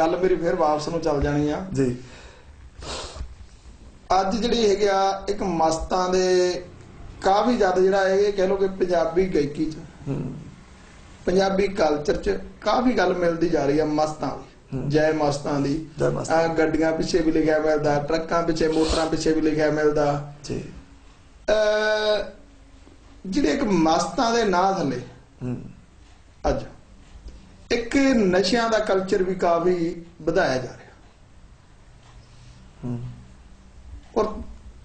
ਗੱਲ ਮੇਰੀ ਫਿਰ ਵਾਪਸ ਨੂੰ ਚੱਲ ਜਾਣੀ ਆ। ਜੀ। ਅੱਜ ਜਿਹੜੀ ਹੈਗੀ ਆ ਇੱਕ ਮਸਤਾਂ ਦੇ ਕਾਫੀ ਜ਼ਿਆਦਾ ਜਿਹੜਾ ਇਹ ਕਹਿ ਲੋ ਕਿ ਪੰਜਾਬੀ ਗਾਇਕੀ ਚ। ਹੂੰ। ਪੰਜਾਬੀ ਕਲਚਰ ਚ ਕਾਫੀ ਗੱਲ ਮਿਲਦੀ ਜਾ ਰਹੀ ਆ ਮਸਤਾਂ ਦੀ। ਜੈ ਮਸਤਾਂ ਦੀ। ਆਹ ਗੱਡੀਆਂ ਪਿੱਛੇ ਵੀ ਲਿਖਿਆ ਮਿਲਦਾ ਟਰੱਕਾਂ ਪਿੱਛੇ ਮੋਟਰਾਂ ਪਿੱਛੇ ਵੀ ਲਿਖਿਆ ਮਿਲਦਾ। ਜੀ। ਅਹ ਜਿਹੜੇ ਇੱਕ ਮਸਤਾਂ ਦੇ ਨਾਂ ਥੱਲੇ ਹੂੰ। ਅੱਜ ਇੱਕ ਨਸ਼ਿਆਂ ਦਾ ਕਲਚਰ ਵੀ ਕਾਫੀ ਵਧਾਇਆ ਜਾ ਰਿਹਾ। ਹੂੰ ਔਰ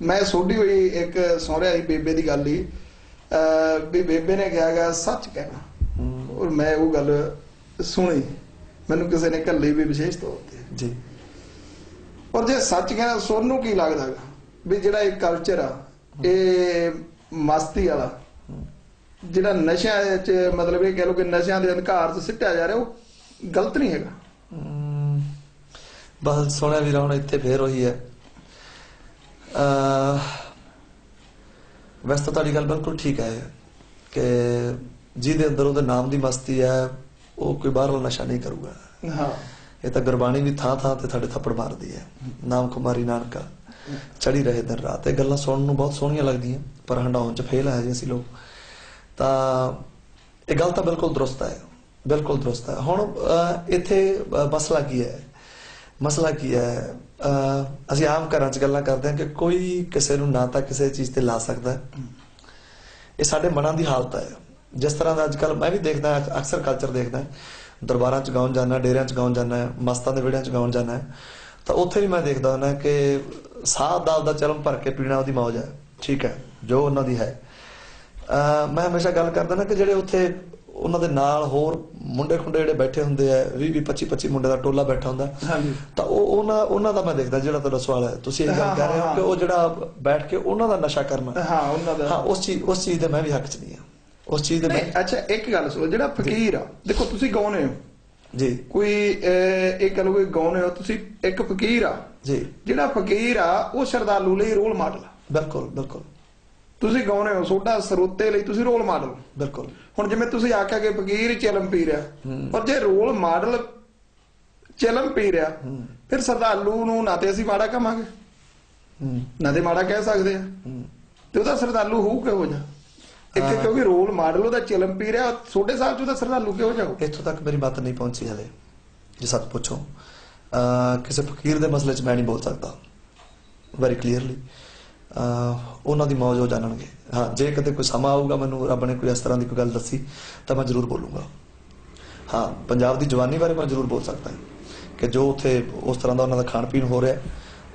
ਮੈਂ ਸੋਢੀ ਹੋਈ ਇੱਕ ਸੁਣ ਰਿਹਾ ਸੀ ਬੇਬੇ ਦੀ ਗੱਲ ਹੀ ਵੀ ਬੇਬੇ ਨੇ ਕਿਹਾ ਗਿਆ ਸੱਚ ਕਹਿਣਾ। ਔਰ ਮੈਂ ਉਹ ਗੱਲ ਸੁਣੀ। ਮੈਨੂੰ ਕਿਸੇ ਨੇ ਕੱਲੀ ਵੀ ਵਿਸ਼ੇਸ਼ ਤੌਰ ਤੇ। ਜੀ। ਔਰ ਜੇ ਸੱਚ ਕਹਿਣਾ ਸੁਣ ਨੂੰ ਕੀ ਲੱਗਦਾ ਗਾ ਵੀ ਜਿਹੜਾ ਇਹ ਕਲਚਰ ਆ ਇਹ ਮਸਤੀ ਵਾਲਾ ਜਿਹੜਾ ਨਸ਼ਿਆਂ ਚ ਮਤਲਬ ਇਹ ਕਹਿ ਲਓ ਕਿ ਨਸ਼ਿਆਂ ਦੇ ਅਧਿਕਾਰ 'ਚ ਸਿੱਟਿਆ ਜਾ ਰਿਹਾ ਉਹ ਗਲਤ ਨਹੀਂ ਹੈਗਾ। ਬਸ ਸੋਹਣਾ ਵੀਰਾ ਹੁਣ ਇੱਥੇ ਫੇਰ ਉਹੀ ਹੈ। ਅ ਵੈਸੇ ਤਾਂ ਤੁਹਾਡੀ ਗੱਲ ਬਿਲਕੁਲ ਠੀਕ ਹੈ ਕਿ ਜਿਹਦੇ ਅੰਦਰ ਉਹਦੇ ਨਾਮ ਦੀ ਮਸਤੀ ਹੈ ਉਹ ਕੋਈ ਬਾਹਰਲਾ ਨਸ਼ਾ ਨਹੀਂ ਕਰੂਗਾ। ਹਾਂ। ਇਹ ਤਾਂ ਗੁਰਬਾਣੀ ਵੀ ਥਾਂ ਥਾਂ ਤੇ ਤੁਹਾਡੇ ਥੱਪੜ ਮਾਰਦੀ ਹੈ। ਨਾਮ ਕੁਮਾਰੀ ਨਾਨਕਾ। ਚੜੀ ਰਹੇ ਦਿਨ ਰਾਤ। ਇਹ ਗੱਲਾਂ ਸੁਣਨ ਨੂੰ ਬਹੁਤ ਸੋਹਣੀਆਂ ਲੱਗਦੀਆਂ ਪਰ ਹੰਡਾਉਣ ਚ ਫੇਲ ਹੈ ਜੀ ਅਸੀਂ ਲੋਕ। ਤਾਂ ਇਹ ਗੱਲ ਤਾਂ ਬਿਲਕੁਲ ਦਰੁਸਤ ਹੈ, ਬਿਲਕੁਲ ਦਰੁਸਤ ਹੈ। ਹੁਣ ਇੱਥੇ ਮਸਲਾ ਕੀ ਹੈ? ਮਸਲਾ ਕੀ ਹੈ? ਅਸੀਂ ਆਮ ਘਰਾਂ 'ਚ ਗੱਲਾਂ ਕਰਦੇ ਹਾਂ ਕਿ ਕੋਈ ਕਿਸੇ ਨੂੰ ਨਾ ਤਾਂ ਕਿਸੇ ਚੀਜ਼ ਤੇ ਲਾ ਸਕਦਾ ਇਹ ਸਾਡੇ ਮਨਾਂ ਦੀ ਹਾਲਤ ਹੈ। ਜਿਸ ਤਰ੍ਹਾਂ ਦਾ ਅੱਜਕੱਲ ਮੈਂ ਵੀ ਦੇਖਦਾ ਅਕਸਰ ਕਲਚਰ ਦੇਖਦਾ ਦਰਬਾਰਾਂ 'ਚ ਗਾਉਣ ਜਾਂਦਾ, ਡੇਰਿਆਂ 'ਚ ਗਾਉਣ ਜਾਂਦਾ, ਮਸਤਾਂ ਦੇ ਵਿੜਿਆਂ 'ਚ ਗਾਉਣ ਜਾਂਦਾ ਤਾਂ ਉੱਥੇ ਵੀ ਮੈਂ ਦੇਖਦਾ ਹੁੰਦਾ ਕਿ ਸਾਹ ਦਾਲ ਦਾ ਚਰਮ ਭਰ ਕੇ ਪੀਣਾ ਉਹਦੀ ਮੌਜ ਹੈ। ਠੀਕ ਹੈ, ਜੋ ਉਹਨਾਂ ਦੀ ਹੈ। ਮੈਂ ਹਮੇਸ਼ਾ ਗੱਲ ਕਰਦਾ ਨਾ ਕਿ ਜਿਹੜੇ ਉੱਥੇ ਉਹਨਾਂ ਦੇ ਨਾਲ ਹੋਰ ਮੁੰਡੇ ਖੁੰਡੇ ਜਿਹੜੇ ਬੈਠੇ ਹੁੰਦੇ ਆ 20 20 25 25 ਮੁੰਡੇ ਦਾ ਟੋਲਾ ਬੈਠਾ ਹੁੰਦਾ। ਹਾਂਜੀ। ਤਾਂ ਉਹ ਉਹਨਾਂ ਉਹਨਾਂ ਦਾ ਮੈਂ ਦੇਖਦਾ ਜਿਹੜਾ ਤੁਹਾਡਾ ਸਵਾਲ ਹੈ। ਤੁਸੀਂ ਇਹ ਗੱਲ ਕਰ ਰਹੇ ਹੋ ਕਿ ਉਹ ਜਿਹੜਾ ਬੈਠ ਕੇ ਉਹਨਾਂ ਦਾ ਨਸ਼ਾ ਕਰਨਾ। ਹਾਂ ਉਹਨਾਂ ਦਾ। ਹਾਂ ਉਸ ਚੀਜ਼ ਉਸ ਚੀਜ਼ ਦੇ ਮੈਂ ਵੀ ਹੱਕ 'ਚ ਨਹੀਂ ਆ ਉਸ ਚੀਜ਼ ਦੇ ਮੈਂ ਅੱਛਾ ਇੱਕ ਗੱਲ ਸੁਣੋ ਜਿਹੜਾ ਫਕੀਰ ਆ ਦੇਖੋ ਤੁਸੀਂ ਗਾਉਨੇ ਹੋ? ਜੀ। ਕੋਈ ਇਹ ਕਹ ਲਓ ਕਿ ਗਾਉਨੇ ਹੋ? ਤੁਸੀਂ ਇੱਕ ਫਕੀਰ ਆ। ਜੀ। ਜਿਹੜਾ ਫਕੀਰ ਆ ਉਹ ਸ਼ਰਧਾਲੂ ਲਈ ਰੋਲ ਮਾਡਲ ਆ। ਬਿਲਕੁਲ ਬਿਲਕੁਲ। ਤੁਸੀਂ ਗਾਉਨੇ ਹੋ? ਤੁਹਾਡਾ ਸਰੋਤੇ ਲਈ ਤੁਸੀਂ ਰੋਲ ਮਾਡਲ। ਬਿਲਕੁਲ। ਹੁਣ ਜਿਵੇਂ ਤੁਸੀਂ ਆਖਿਆ ਕਿ ਫਕੀਰ ਚਲਮ ਪੀ ਰਿਹਾ। ਪਰ ਜੇ ਰੋਲ ਮਾਡਲ ਚਲਮ ਪੀ ਰਿਹਾ। ਫਿਰ ਸਰਦਾਲੂ ਨੂੰ ਨਾ ਤੇ ਅਸੀਂ ਮਾੜਾ ਕਹਾਂਗੇ। ਨਾ ਤੇ ਮਾੜਾ ਕਹਿ ਸਕਦੇ ਆ। ਤੇ ਉਹਦਾ ਸਰਦਾਲੂ ਹੋਊ ਕਿਹੋ ਇੱਕ ਹਾਂ। ਕਿਉਂਕਿ ਰੋਲ ਮਾਡਲ ਉਹਦਾ ਚਲਮ ਪੀ ਰਿਹਾ ਤੁਹਾਡੇ ਸਾਹਿਬ ਚ ਉਹਦਾ ਸਰਦਾਲੂ ਕਿਹੋ ਜਿਹਾ ਹੋਊ? ਇੱਥੋਂ ਤੱਕ ਮੇਰੀ ਬਾਤ ਨਹੀਂ ਪਹੁੰਚੀ ਹਲੇ। ਜੇ ਸੱਚ ਪੁੱਛੋ। ਕਿਸੇ ਫਕੀਰ ਦੇ ਮਸਲੇ 'ਚ ਮੈਂ ਨਹੀਂ ਬੋਲ ਸਕਦਾ। ਵੈਰੀ ਕਲੀਅਰਲੀ ਉਹਨਾਂ ਦੀ ਮੌਜ ਹੋ ਜਾਣਨਗੇ ਹਾਂ, ਜੇ ਕਦੇ ਕੋਈ ਸਮਾਂ ਆਊਗਾ ਮੈਨੂੰ ਰੱਬ ਨੇ ਕੋਈ ਇਸ ਤਰ੍ਹਾਂ ਦੀ ਕੋਈ ਗੱਲ ਦੱਸੀ, ਤਾਂ ਮੈਂ ਜ਼ਰੂਰ ਬੋਲੂੰਗਾ। ਹਾਂ, ਪੰਜਾਬ ਦੀ ਜਵਾਨੀ ਬਾਰੇ ਮੈਂ ਜ਼ਰੂਰ ਬੋਲ ਸਕਦਾ ਕਿ ਜੋ ਉੱਥੇ ਉਸ ਤਰ੍ਹਾਂ ਦਾ ਉਹਨਾਂ ਦਾ ਖਾਣ ਪੀਣ ਹੋ ਰਿਹਾ,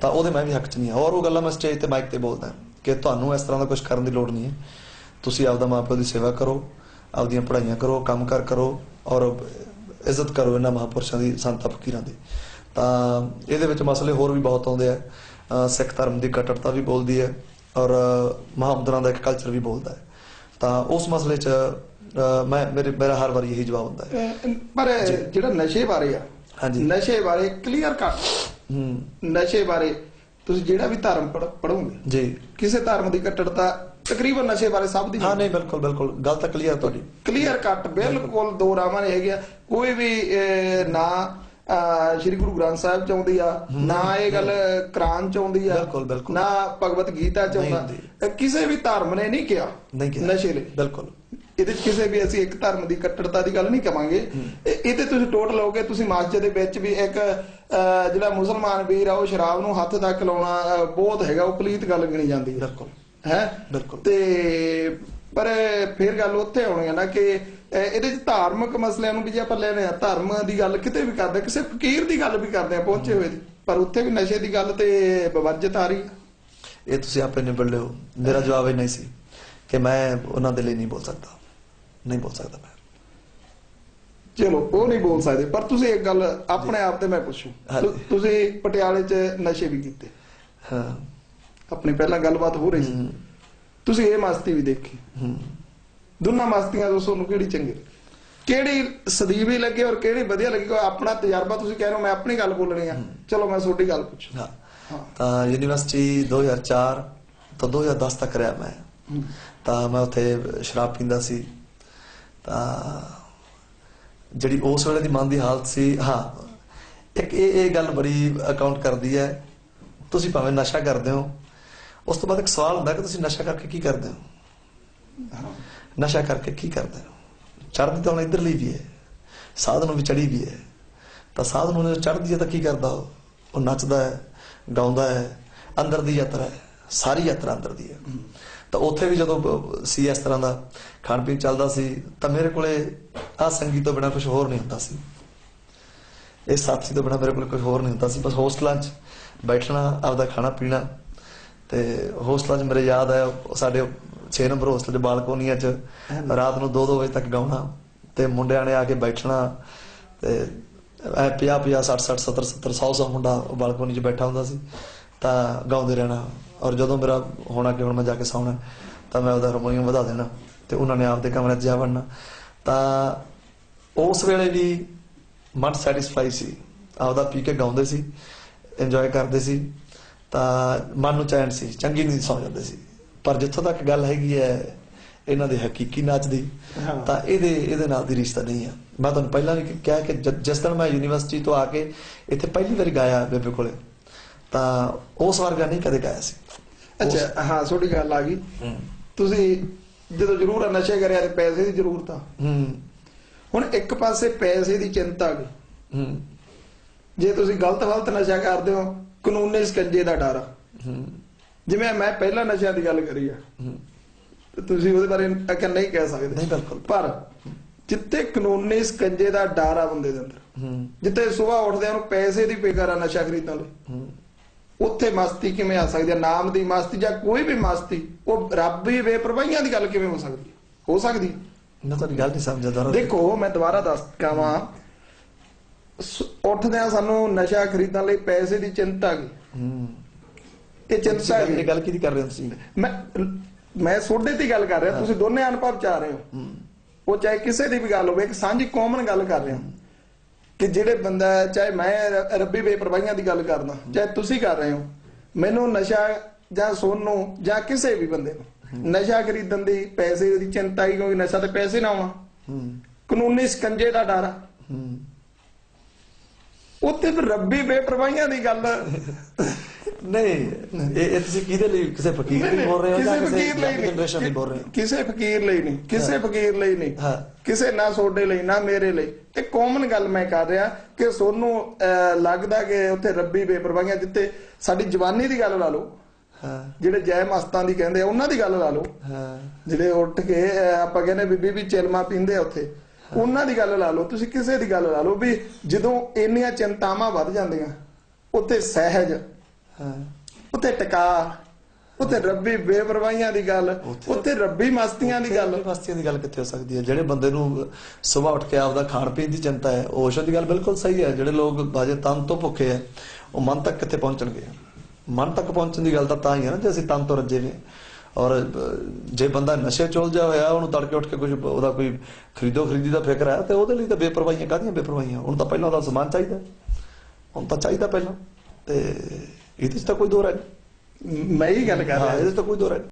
ਤਾਂ ਉਹਦੇ ਮੈਂ ਵੀ ਹੱਕ 'ਚ ਨਹੀਂ ਹਾਂ। ਔਰ ਉਹ ਗੱਲਾਂ ਮੈਂ ਸਟੇਜ ਤੇ ਮਾਈਕ ਤੇ ਬੋਲਦਾ ਕਿ ਤੁਹਾਨੂੰ ਇਸ ਤਰ੍ਹਾਂ ਦਾ ਕੁਝ ਕਰਨ ਦੀ ਲੋੜ ਨਹੀਂ ਹੈ। ਤੁਸੀਂ ਆਪਦਾ ਮਾਪਿਓ ਦੀ ਸੇਵਾ ਕਰੋ, ਆਪਦੀਆਂ ਪੜ੍ਹਾਈਆਂ ਕਰੋ ਕੰਮਕਾਰ ਕਰੋ ਔਰ ਇੱਜ਼ਤ ਕਰੋ ਇਹਨਾਂ ਮਹਾਪੁਰਸ਼ਾਂ ਦੀ ਸੰਤਾਂ, ਫਕੀਰਾਂ ਦੀ। ਤਾਂ ਇਹਦੇ ਵਿੱਚ ਮਸਲੇ ਹੋਰ ਵੀ ਬਹੁਤ ਆਉਂਦੇ ਆ। ਸਿੱਖ ਧਰਮ ਦੀ ਕੱਟੜਤਾ ਵੀ ਬੋਲਦੀ ਹੈ ਔਰ ਮਹਾਮਦਰਾਂ ਦਾ ਇੱਕ ਕਲਚਰ ਵੀ ਬੋਲਦਾ ਹੈ। ਤਾਂ ਉਸ ਮਸਲੇ 'ਚ ਮੈਂ ਮੇਰੇ ਮੇਰਾ ਹਰ ਵਾਰੀ ਇਹੀ ਜਵਾਬ ਹੁੰਦਾ ਹੈ। ਪਰ ਜਿਹੜਾ ਨਸ਼ੇ ਬਾਰੇ ਆ ਹਾਂਜੀ। ਨਸ਼ੇ ਬਾਰੇ ਕਲੀਅਰ ਕੱਟ ਹੂੰ। ਨਸ਼ੇ ਬਾਰੇ ਤੁਸੀਂ ਜਿਹੜਾ ਵੀ ਧਰਮ ਪੜੋਗੇ ਜੀ। ਕਿਸੇ ਧਰਮ ਦੀ ਕੱਟੜਤਾ ਤਕਰੀਬਨ ਨਸ਼ੇ ਬਾਰੇ ਸਭ ਦੀ ਹਾਂ ਨਹੀਂ ਬਿਲਕੁਲ ਬਿਲਕੁਲ ਗੱਲ ਤਾਂ ਕਲੀਅਰ ਤੁਹਾਡੀ। ਕਲੀਅਰ ਕੱਟ ਬਿਲਕੁਲ ਦੋ ਰਾਵਾਂ ਨੇ ਹੈਗੇ ਆ ਕੋਈ ਵੀ ਨਾ ਸ਼੍ਰੀ ਗੁਰੂ ਗ੍ਰੰਥ ਸਾਹਿਬ ਚ ਆਉਂਦੀ ਆ ਨਾ ਇਹ ਗੱਲ ਕੁਰਾਨ ਚ ਆਉਂਦੀ ਆ ਬਿਲਕੁਲ, ਬਿਲਕੁਲ। ਨਾ ਭਗਵਤ ਗੀਤਾ ਚ ਆਉਂਦਾ ਕਿਸੇ ਵੀ ਧਰਮ ਨੇ ਨਹੀਂ ਕਿਹਾ ਨਸ਼ੇ ਲਈ। ਬਿਲਕੁਲ। ਇਹਦੇ ਕਿਸੇ ਵੀ ਅਸੀਂ ਇੱਕ ਧਰਮ ਦੀ ਕੱਟੜਤਾ ਦੀ ਗੱਲ ਨਹੀਂ ਕਵਾਂਗੇ। ਇਹ- ਇਹਦੇ ਤੁਸੀਂ ਟੋਟਲ ਲਓਗੇ ਤੁਸੀਂ ਮਸਜਿਦ ਦੇ ਵਿੱਚ ਵੀ ਇੱਕ ਜਿਹੜਾ ਮੁਸਲਮਾਨ ਵੀਰ ਆ ਉਹ ਸ਼ਰਾਬ ਨੂੰ ਹੱਥ ਤੱਕ ਲਾਉਣਾ ਬਹੁਤ ਹੈਗਾ ਉਹ ਪਲੀਤ ਗੱਲ ਗਿਣੀ ਜਾਂਦੀ ਹੈ। ਬਿਲਕੁਲ। ਹੈ? ਬਿਲਕੁਲ। ਤੇ ਪਰ ਫਿਰ ਗੱਲ ਉੱਥੇ ਆਉਣੀ ਹੈ ਨਾ ਕਿ ਇਹਦੇ 'ਚ ਧਾਰਮਿਕ ਮਸਲਿਆਂ ਨੂੰ ਵੀ ਜੇ ਆਪਾਂ ਲੈਣੇ ਆ ਧਰਮ ਦੀ ਗੱਲ ਕਿਤੇ ਵੀ ਕਰਦੇ ਕਿਸੇ ਫਕੀਰ ਦੀ ਗੱਲ ਵੀ ਕਰਦੇ ਆ ਪਹੁੰਚੇ ਹੋਏ ਦੀ ਪਰ ਉੱਥੇ ਵੀ ਨਸ਼ੇ ਦੀ ਗੱਲ ਤੇ ਬਵਰਜਤ ਆ। ਰਹੀ ਇਹ ਤੁਸੀਂ ਆਪੇ ਨਿਬੜ ਲਿਓ। ਮੇਰਾ ਜਵਾਬ ਇਹ ਨਹੀਂ ਸੀ ਕਿ ਮੈਂ ਉਹਨਾਂ ਦੇ ਲਈ ਨਹੀਂ ਬੋਲ ਸਕਦਾ। ਨਹੀਂ ਬੋਲ ਸਕਦਾ ਮੈਂ। ਚਲੋ ਉਹ ਨਹੀਂ ਬੋਲ ਸਕਦੇ ਪਰ ਤੁਸੀਂ ਇੱਕ ਗੱਲ ਆਪਣੇ ਆਪ ਤੇ ਮੈਂ ਪੁੱਛੂ। ਤੁਸੀਂ ਪਟਿਆਲੇ 'ਚ ਨਸ਼ੇ ਵੀ ਕੀਤੇ। ਹਾਂ। ਆਪਣੀ ਪਹਿਲਾਂ ਗੱਲਬਾਤ ਹੋ ਰਹੀ ਸੀ। ਤੁਸੀਂ ਇਹ ਮਸਤੀ ਵੀ ਦੇਖੀ। ਹੂੰ ਦੋਨਾਂ ਮਸਤੀਆਂ ਤੋਂ ਤੁਹਾਨੂੰ ਕਿਹੜੀ ਚੰਗੀ ਕਿਹੜੀ ਸਦੀਵੀ ਲੱਗੀ ਔਰ ਕਿਹੜੀ ਵਧੀਆ ਲੱਗੀ? ਕੋਈ ਆਪਣਾ ਤਜਰਬਾ ਤੁਸੀਂ ਕਹਿ ਰਹੇ ਹੋ ਮੈਂ ਆਪਣੀ ਗੱਲ ਬੋਲਣੀ ਆ। ਚਲੋ ਮੈਂ ਤੁਹਾਡੀ ਗੱਲ ਪੁੱਛੂ। ਤਾਂ ਯੂਨੀਵਰਸਿਟੀ 2004 ਤੋਂ 2010 ਤੱਕ ਰਿਹਾ ਮੈਂ। ਤਾਂ ਮੈਂ ਉੱਥੇ ਸ਼ਰਾਬ ਪੀਂਦਾ ਸੀ। ਤਾਂ ਜਿਹੜੀ ਉਸ ਵੇਲੇ ਦੀ ਮਨ ਦੀ ਹਾਲਤ ਸੀ ਹਾਂ ਇੱਕ ਇਹ ਇਹ ਗੱਲ ਬੜੀ ਅਕਾਊਂਟ ਕਰਦੀ ਹੈ। ਤੁਸੀਂ ਭਾਵੇਂ ਨਸ਼ਾ ਕਰਦੇ ਹੋ ਉਸ ਤੋਂ ਬਾਅਦ ਇੱਕ ਸਵਾਲ ਹੁੰਦਾ ਕਿ ਤੁਸੀਂ ਨਸ਼ਾ ਕਰਕੇ ਕੀ ਕਰਦੇ ਹੋ? ਨਸ਼ਾ ਕਰਕੇ ਕੀ ਕਰਦੇ ਹੋ? ਚੜ੍ਹਦੀ ਤਾਂ ਹੁਣ ਇੱਧਰ ਲਈ ਵੀ ਹੈ। ਸਾਧ ਨੂੰ ਵੀ ਚੜੀ ਵੀ ਹੈ। ਤਾਂ ਸਾਧ ਨੂੰ ਜਦੋਂ ਚੜ੍ਹਦੀ ਹੈ ਤਾਂ ਕੀ ਕਰਦਾ ਉਹ? ਉਹ ਨੱਚਦਾ ਹੈ, ਗਾਉਂਦਾ ਹੈ, ਅੰਦਰ ਦੀ ਯਾਤਰਾ ਹੈ। ਸਾਰੀ ਯਾਤਰਾ ਅੰਦਰ ਦੀ ਹੈ। ਤਾਂ ਉੱਥੇ ਵੀ ਜਦੋਂ ਸੀ ਇਸ ਤਰ੍ਹਾਂ ਦਾ ਖਾਣ ਪੀਣ ਚੱਲਦਾ ਸੀ, ਤਾਂ ਮੇਰੇ ਕੋਲੇ ਆ ਸੰਗੀਤ ਤੋਂ ਬਿਨਾ ਕੁਝ ਹੋਰ ਨਹੀਂ ਹੁੰਦਾ ਸੀ। ਇਹ ਸਾਥੀ ਤੋਂ ਬਿਨਾ ਮੇਰੇ ਕੋਲ ਕੁਝ ਹੋਰ ਨਹੀਂ ਹੁੰਦਾ ਸੀ। ਬਸ ਹੋਸਟਲਾਂ 'ਚ ਬੈਠਣਾ, ਆਪਦਾ ਖਾਣਾ ਪੀਣਾ ਤੇ ਹੋਸਟਲਾਂ 'ਚ ਮੇਰੇ ਯਾਦ ਹੈ ਉਹ ਸਾਡੇ 6 ਨੰਬਰ ਹੋਸਟਲ 'ਚ ਬਾਲਕੋਨੀਆਂ 'ਚ ਰਾਤ ਨੂੰ 2-2 ਵਜੇ ਤੱਕ ਗਾਉਣਾ ਤੇ ਮੁੰਡਿਆਂ ਨੇ ਆ ਕੇ ਬੈਠਣਾ ਤੇ ਐ 50 50 60 60 70 70 100 100 ਮੁੰਡਾ ਬਾਲਕੋਨੀ 'ਚ ਬੈਠਾ ਹੁੰਦਾ ਸੀ ਤਾਂ ਗਾਉਂਦੇ ਰਹਿਣਾ। ਔਰ ਜਦੋਂ ਮੇਰਾ ਹੋਣਾ ਕਿ ਹੁਣ ਮੈਂ ਜਾ ਕੇ ਸੌਣਾ ਤਾਂ ਮੈਂ ਉਹਦਾ ਹਾਰਮੋਨੀਅਮ ਵਧਾ ਦੇਣਾ ਤੇ ਉਹਨਾਂ ਨੇ ਆਪਦੇ ਕਮਰੇ 'ਚ ਜਾ ਵੜਨਾ। ਤਾਂ ਉਸ ਵੇਲੇ ਵੀ ਮਨ ਸੈਟੀਸਫਾਈ ਸੀ। ਆਪਦਾ ਪੀ ਕੇ ਗਾਉਂਦੇ ਸੀ ਇੰਜੋਏ ਕਰਦੇ ਸੀ। ਤਾਂ ਮਨ ਨੂੰ ਚੈਨ ਸੀ ਚੰਗੀ ਨੀਂਦ ਸੌ ਜਾਂਦੇ ਸੀ। ਪਰ ਜਿੱਥੋਂ ਤੱਕ ਗੱਲ ਹੈਗੀ ਹੈ ਇਹਨਾਂ ਦੇ ਹਕੀਕੀ ਨਾਚ ਦੀ। ਤਾਂ ਇਹਦੇ ਇਹਦੇ ਨਾਲ ਦੀ ਰਿਸ਼ਤਾ ਨਹੀਂ ਆ। ਮੈਂ ਤੁਹਾਨੂੰ ਪਹਿਲਾਂ ਵੀ ਕਿਹਾ ਕਿ ਜਿਸ ਦਿਨ ਮੈਂ ਯੂਨੀਵਰਸਿਟੀ ਤੋਂ ਆ ਕੇ ਇੱਥੇ ਪਹਿਲੀ ਵਾਰੀ ਗਾਇਆ ਬੇਬੇ ਕੋਲੇ ਤਾਂ ਉਸ ਵਰਗਾ ਨਹੀਂ ਕਦੇ ਗਾਇਆ ਸੀ। ਅੱਛਾ ਹਾਂ ਤੁਹਾਡੀ ਗੱਲ ਆ ਗਈ। ਤੁਸੀਂ ਜਦੋਂ ਜ਼ਰੂਰ ਨਸ਼ੇ ਕਰਿਆ ਤੇ ਪੈਸੇ ਦੀ ਜ਼ਰੂਰਤ ਆ। ਹੂੰ। ਹੁਣ ਇੱਕ ਪਾਸੇ ਪੈਸੇ ਦੀ ਚਿੰਤਾ ਆ ਗਈ। ਹੂੰ। ਜੇ ਤੁਸੀਂ ਗਲਤ ਗਲਤ ਨਸ਼ਾ ਕਰਦੇ ਹੋ ਕਾਨੂੰਨੀ ਸਕੰਜੇ ਦਾ ਡਰ ਜਿਵੇਂ ਮੈਂ ਪਹਿਲਾਂ ਨਸ਼ਿਆਂ ਦੀ ਗੱਲ ਕਰੀ ਆ। ਤੁਸੀਂ ਉਹਦੇ ਬਾਰੇ ਅਕਰ ਨਹੀਂ ਕਹਿ ਸਕਦੇ। ਨਹੀਂ ਬਿਲਕੁਲ। ਪਰ ਜਿੱਤੇ ਕਾਨੂੰਨੀ ਸਕੰਜੇ ਦਾ ਡਰ ਆ ਬੰਦੇ ਦੇ ਅੰਦਰ ਜਿੱਤੇ ਸਵੇਰ ਉੱਠਦੇ ਉਹਨੂੰ ਪੈਸੇ ਦੀ ਫਿਕਰ ਆ ਨਸ਼ਾ ਖਰੀਦਣ ਲਈ। ਉੱਥੇ ਮਸਤੀ ਕਿਵੇਂ ਆ ਸਕਦੀ ਹੈ ਨਾਮ ਦੀ ਮਸਤੀ ਜਾਂ ਕੋਈ ਵੀ ਮਸਤੀ ਉਹ ਰੱਬ ਹੀ ਬੇਪਰਵਾਹੀਆਂ ਦੀ ਗੱਲ ਕਿਵੇਂ ਹੋ ਸਕਦੀ ਹੈ ਹੋ ਸਕਦੀ? ਮੈਂ ਤੁਹਾਡੀ ਗੱਲ ਨਹੀਂ ਸਮਝਿਆ ਦੁਬਾਰਾ ਦੇਖੋ ਮੈਂ ਦੁਬਾਰਾ ਦੱਸ ਕਾਵਾਂ ਉੱਠਦੇ ਆ ਸਾਨੂੰ ਨਸ਼ਾ ਖਰੀਦਣ ਲਈ ਪੈਸੇ ਦੀ ਚਿੰਤਾ ਗਈ। ਹੂੰ। ਇਹ ਚਿੰਤਾ ਇਹ ਹੈਗੀ ਗੱਲ ਕਿਹਦੀ ਕਰ ਰਹੇ ਹੋ ਤੁਸੀਂ? ਮੈਂ ਮੈਂ ਸੋਡੇ ਤੇ ਗੱਲ ਕਰ ਰਿਹਾ ਤੁਸੀਂ ਦੋਨੇ ਅਨੁਭਵ ਚ ਰਹੇ ਹੋ। ਹੂੰ। ਉਹ ਚਾਹੇ ਕਿਸੇ ਦੀ ਵੀ ਗੱਲ ਹੋਵੇ ਇੱਕ ਸਾਂਝੀ ਕਾਮਨ ਗੱਲ ਕਰ ਰਹੇ। ਹਾਂ ਕਿ ਜਿਹੜੇ ਬੰਦਾ ਚਾਹੇ ਮੈਂ ਰੱਬੀ ਬੇਪਰਵਾਹੀਆਂ ਦੀ ਗੱਲ ਕਰਦਾ ਚਾਹੇ ਤੁਸੀਂ ਕਰ ਰਹੇ ਹੋ ਮੈਨੂੰ ਨਸ਼ਾ ਜਾਂ ਸੋਨ ਨੂੰ ਜਾਂ ਕਿਸੇ ਵੀ ਬੰਦੇ ਨੂੰ ਨਸ਼ਾ ਖਰੀਦਣ ਦੀ ਪੈਸੇ ਦੀ ਚਿੰਤਾ ਹੀ ਕਿਉਂਕਿ ਨਸ਼ਾ ਤੇ ਪੈਸੇ ਨਾ ਹੂੰ। ਕਾਨੂੰਨੀ ਸਕੰਜੇ ਦਾ ਡਰ ਆ। ਉੱਥੇ ਫਿਰ ਰੱਬੀ ਬੇਪਰਵਾਹੀਆਂ ਦੀ ਗੱਲ। ਨਹੀਂ ਇਹ ਤੁਸੀਂ ਕਿਹਦੇ ਲਈ ਕਿਸੇ ਫਕੀਰ ਲਈ ਬੋਲ ਰਹੇ ਹੋ ਜਾਂ ਕਿਸੇ ਕਿਸੇ ਫਕੀਰ ਲਈ ਜਨਰੇਸ਼ਨ ਲਈ ਬੋਲ ਰਹੇ ਹੋ? ਕਿਸੇ ਫਕੀਰ ਲਈ ਨਹੀਂ ਕਿਸੇ ਫਕੀਰ ਲਈ ਨਹੀਂ। ਹਾਂ। ਕਿਸੇ ਨਾ ਸੋਡੇ ਲਈ ਨਾ ਮੇਰੇ ਲਈ। ਇਹ ਕਾਮਨ ਗੱਲ ਮੈਂ ਕਰ ਰਿਹਾ ਕਿ ਸੋਨੂੰ ਲੱਗਦਾ ਕਿ ਉੱਥੇ ਰੱਬੀ ਬੇਪਰਵਾਹੀਆਂ ਜਿੱਤੇ ਸਾਡੀ ਜਵਾਨੀ ਦੀ ਗੱਲ ਲਾ ਲਓ। ਹਾਂ। ਜਿਹੜੇ ਜੈ ਮਸਤਾਂ ਦੀ ਕਹਿੰਦੇ ਆ ਉਹਨਾਂ ਦੀ ਗੱਲ ਲਾ ਲਓ। ਹਾਂ। ਜਿਹੜੇ ਉੱਠ ਕੇ ਆਪਾਂ ਕਹਿੰਦੇ ਬੀਬੀ ਵੀ ਚਿਲਮਾ ਪੀਂਦੇ ਆ ਉੱਥੇ। ਉਹਨਾਂ ਦੀ ਗੱਲ ਲਾ ਲਓ ਤੁਸੀਂ ਕਿਸੇ ਦੀ ਗੱਲ ਲਾ ਲਓ ਵੀ ਜਦੋਂ ਇੰਨੀਆਂ ਚਿੰਤਾਵਾਂ ਵੱਧ ਜਾਂਦੀਆਂ ਉੱਥੇ ਸਹਿਜ ਹਾਂ। ਉੱਥੇ ਟਿਕਾ ਉੱਥੇ ਰੱਬੀ ਬੇਪਰਵਾਹੀਆਂ ਦੀ ਗੱਲ ਉੱਥੇ ਰੱਬੀ ਮਸਤੀਆਂ ਦੀ ਗੱਲ। ਮਸਤੀਆਂ ਦੀ ਗੱਲ ਕਿੱਥੇ ਹੋ ਸਕਦੀ ਹੈ? ਜਿਹੜੇ ਬੰਦੇ ਨੂੰ ਸਵੇਰ ਉੱਠ ਕੇ ਆਪਦਾ ਖਾਣ ਪੀਣ ਦੀ ਚਿੰਤਾ ਹੈ ਉਹ ਦੀ ਗੱਲ ਬਿਲਕੁਲ ਸਹੀ ਹੈ। ਜਿਹੜੇ ਲੋਕ ਬਾਜੇ ਤਨ ਤੋਂ ਭੁੱਖੇ ਹੈ ਉਹ ਮਨ ਤੱਕ ਕਿੱਥੇ ਪਹੁੰਚਣਗੇ? ਮਨ ਤੱਕ ਪਹੁੰਚਣ ਦੀ ਗੱਲ ਤਾਂ ਤਾਂ ਹੀ ਹੈ ਨਾ ਜੇ ਅਸੀਂ ਤਨ ਤੋਂ ਰੱਜੇ ਨੇ। ਔਰ ਜੇ ਬੰਦਾ ਨਸ਼ੇ ਚ ਉਲਝਿਆ ਹੋਇਆ ਉਹਨੂੰ ਤੜਕੇ ਉੱਠ ਕੇ ਕੁਝ ਉਹਦਾ ਕੋਈ ਖਰੀਦੋ ਖਰੀਦੀ ਦਾ ਫਿਕਰ ਹੈ ਤੇ ਉਹਦੇ ਲਈ ਤਾਂ ਬੇਪਰਵਾਹੀਆਂ ਕਾਹਦੀਆਂ ਬੇਪਰਵਾਹੀਆਂ? ਹੁਣ ਤਾਂ ਪਹਿਲਾਂ ਉਹਦਾ ਸਮਾਨ ਚਾਹੀਦਾ ਹੁਣ ਤਾਂ ਚਾਹੀਦਾ ਪਹਿਲਾਂ। ਤੇ ਇਹਦੇ 'ਚ ਤਾਂ ਕੋਈ ਦੋ ਰਾਏ ਨਹੀਂ। ਮੈਂ ਹੀ ਗੱਲ ਕਰ ਰਿਹਾ ਇਹਦੇ 'ਚ ਤਾਂ ਕੋਈ ਦੋ ਰਾਏ ਨਹੀਂ।